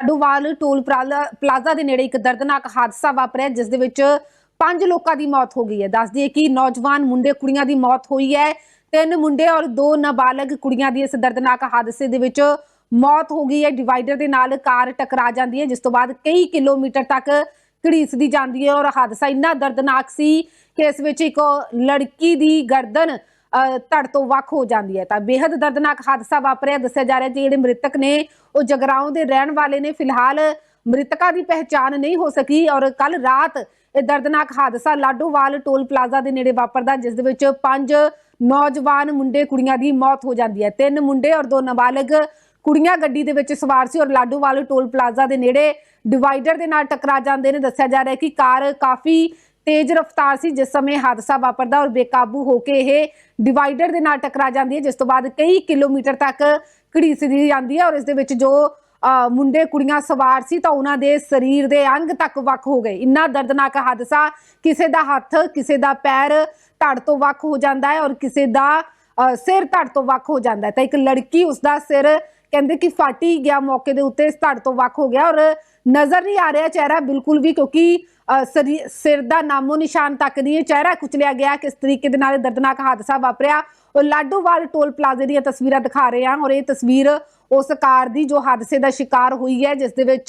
Ladowal toll plaza ਦੇ ਨੇੜੇ ਇੱਕ ਦਰਦਨਾਕ ਹਾਦਸਾ ਵਾਪਰਿਆ, ਜਿਸ ਦੇ ਵਿੱਚ ਪੰਜ ਲੋਕਾਂ ਦੀ ਮੌਤ ਹੋ ਗਈ ਹੈ। ਦੱਸ ਦਈਏ ਕਿ ਨੌਜਵਾਨ ਮੁੰਡੇ ਕੁੜੀਆਂ ਦੀ ਮੌਤ ਹੋਈ ਹੈ। ਤਿੰਨ ਮੁੰਡੇ ਔਰ ਦੋ ਨਾਬਾਲਗ ਕੁੜੀਆਂ ਦੀ ਇਸ ਦਰਦਨਾਕ ਹਾਦਸੇ ਦੇ ਵਿੱਚ ਮੌਤ ਹੋ ਗਈ ਹੈ। ਡਿਵਾਈਡਰ ਦੇ ਨਾਲ ਕਾਰ ਟਕਰਾ ਜਾਂਦੀ ਹੈ, ਜਿਸ ਤੋਂ ਬਾਅਦ ਕਈ ਕਿਲੋਮੀਟਰ ਤੱਕ ਘੜੀਸਦੀ ਜਾਂਦੀ ਹੈ ਔਰ ਹਾਦਸਾ ਇੰਨਾ ਦਰਦਨਾਕ ਸੀ ਕਿ ਇਸ ਵਿੱਚ ਇੱਕ ਲੜਕੀ ਦੀ ਗਰਦਨ ਧੜ ਤੋਂ ਵੱਖ ਹੋ ਜਾਂਦੀ ਹੈ। ਤਾਂ ਬੇहद ਦਰਦਨਾਕ ਹਾਦਸਾ ਵਾਪਰਿਆ। ਦੱਸਿਆ ਜਾ ਰਿਹਾ ਜਿਹੜੇ ਮ੍ਰਿਤਕ ਨੇ, ਉਹ ਜਗਰਾਉਂ ਦੇ ਰਹਿਣ ਵਾਲੇ ਨੇ। ਫਿਲਹਾਲ ਮ੍ਰਿਤਕਾਂ ਦੀ ਪਹਿਚਾਣ ਨਹੀਂ ਹੋ ਸਕੀ ਔਰ ਕੱਲ ਰਾਤ ਇਹ ਦਰਦਨਾਕ ਹਾਦਸਾ ਲਾਡੋਵਾਲ ਟੋਲ ਪਲਾਜ਼ਾ ਦੇ ਨੇੜੇ ਵਾਪਰਦਾ, ਜਿਸ ਦੇ ਵਿੱਚ ਪੰਜ ਨੌਜਵਾਨ ਮੁੰਡੇ, ਕੁੜੀਆਂ ਦੀ ਮੌਤ ਹੋ ਜਾਂਦੀ ਹੈ। ਤਿੰਨ ਮੁੰਡੇ ਔਰ ਦੋ ਨਾਬਾਲਗ ਕੁੜੀਆਂ ਗੱਡੀ ਦੇ ਵਿੱਚ ਸਵਾਰ ਸੀ ਔਰ ਲਾਡੋਵਾਲ ਟੋਲ ਪਲਾਜ਼ਾ ਦੇ ਨੇੜੇ ਡਿਵਾਈਡਰ ਦੇ ਨਾਲ ਟਕਰਾ ਜਾਂਦੇ ਨੇ। ਦੱਸਿਆ ਜਾ ਰਿਹਾ ਹੈ ਕਿ ਕਾਰ ਕਾਫੀ ਤੇਜ਼ ਰਫ਼ਤਾਰ ਸੀ ਜਿਸ ਸਮੇਂ ਹਾਦਸਾ ਵਾਪਰਦਾ ਔਰ ਬੇਕਾਬੂ ਹੋ ਕੇ ਇਹ ਡਿਵਾਈਡਰ ਦੇ ਨਾਲ ਟਕਰਾ ਜਾਂਦੀ ਹੈ ਜਿਸ ਤੋਂ ਬਾਅਦ ਕਈ ਕਿਲੋਮੀਟਰ ਤੱਕ ਘੜੀਸਦੀ ਜਾਂਦੀ ਹੈ ਔਰ ਇਸ ਦੇ ਵਿੱਚ ਜੋ ਮੁੰਡੇ ਕੁੜੀਆਂ ਸਵਾਰ ਸੀ ਤਾਂ ਉਹਨਾਂ ਦੇ ਸਰੀਰ ਦੇ ਅੰਗ ਤੱਕ ਵੱਖ ਹੋ ਗਏ। ਇੰਨਾ ਦਰਦਨਾਕ ਹਾਦਸਾ ਕਿਸੇ ਦਾ ਹੱਥ ਕਿਸੇ ਦਾ ਪੈਰ ਧੜ ਤੋਂ ਵੱਖ ਹੋ ਜਾਂਦਾ ਹੈ ਔਰ ਕਿਸੇ ਦਾ ਅ, ਸਿਰ ਧੜ ਤੋਂ ਵੱਖ ਹੋ ਜਾਂਦਾ ਹੈ। ਤਾਂ ਇੱਕ ਲੜਕੀ ਉਸ ਦਾ ਸਿਰ ਕਹਿੰਦੇ ਕਿ ਫਾਟੀ ਗਿਆ ਮੌਕੇ ਦੇ ਉੱਤੇ ਧੜ ਤੋਂ ਵੱਖ ਹੋ ਗਿਆ ਔਰ ਨਜ਼ਰ ਨਹੀਂ ਆ ਰਿਹਾ ਚਿਹਰਾ ਬਿਲਕੁਲ ਵੀ ਕਿਉਂਕਿ ਸਰੀ- ਸਿਰ ਦਾ ਨਾਮੋ ਨਿਸ਼ਾਨ ਤੱਕ ਨਹੀਂ, ਚਿਹਰਾ ਕੁਚਲਿਆ ਗਿਆ ਕਿਸ ਤਰੀਕੇ ਦੇ ਨਾਲ ਦਰਦਨਾਕ ਹਾਦਸਾ ਵਾਪਰਿਆ। ਉਹ ਲਾਡੋਵਾਲ ਟੋਲ ਪਲਾਜ਼ੇ ਦੀਆਂ ਤਸਵੀਰਾਂ ਦਿਖਾ ਰਹੇ ਹਾਂ ਔਰ ਇਹ ਤਸਵੀਰ ਉਸ ਕਾਰ ਦੀ ਜੋ ਹਾਦਸੇ ਦਾ ਸ਼ਿਕਾਰ ਹੋਈ ਹੈ, ਜਿਸ ਦੇ ਵਿੱਚ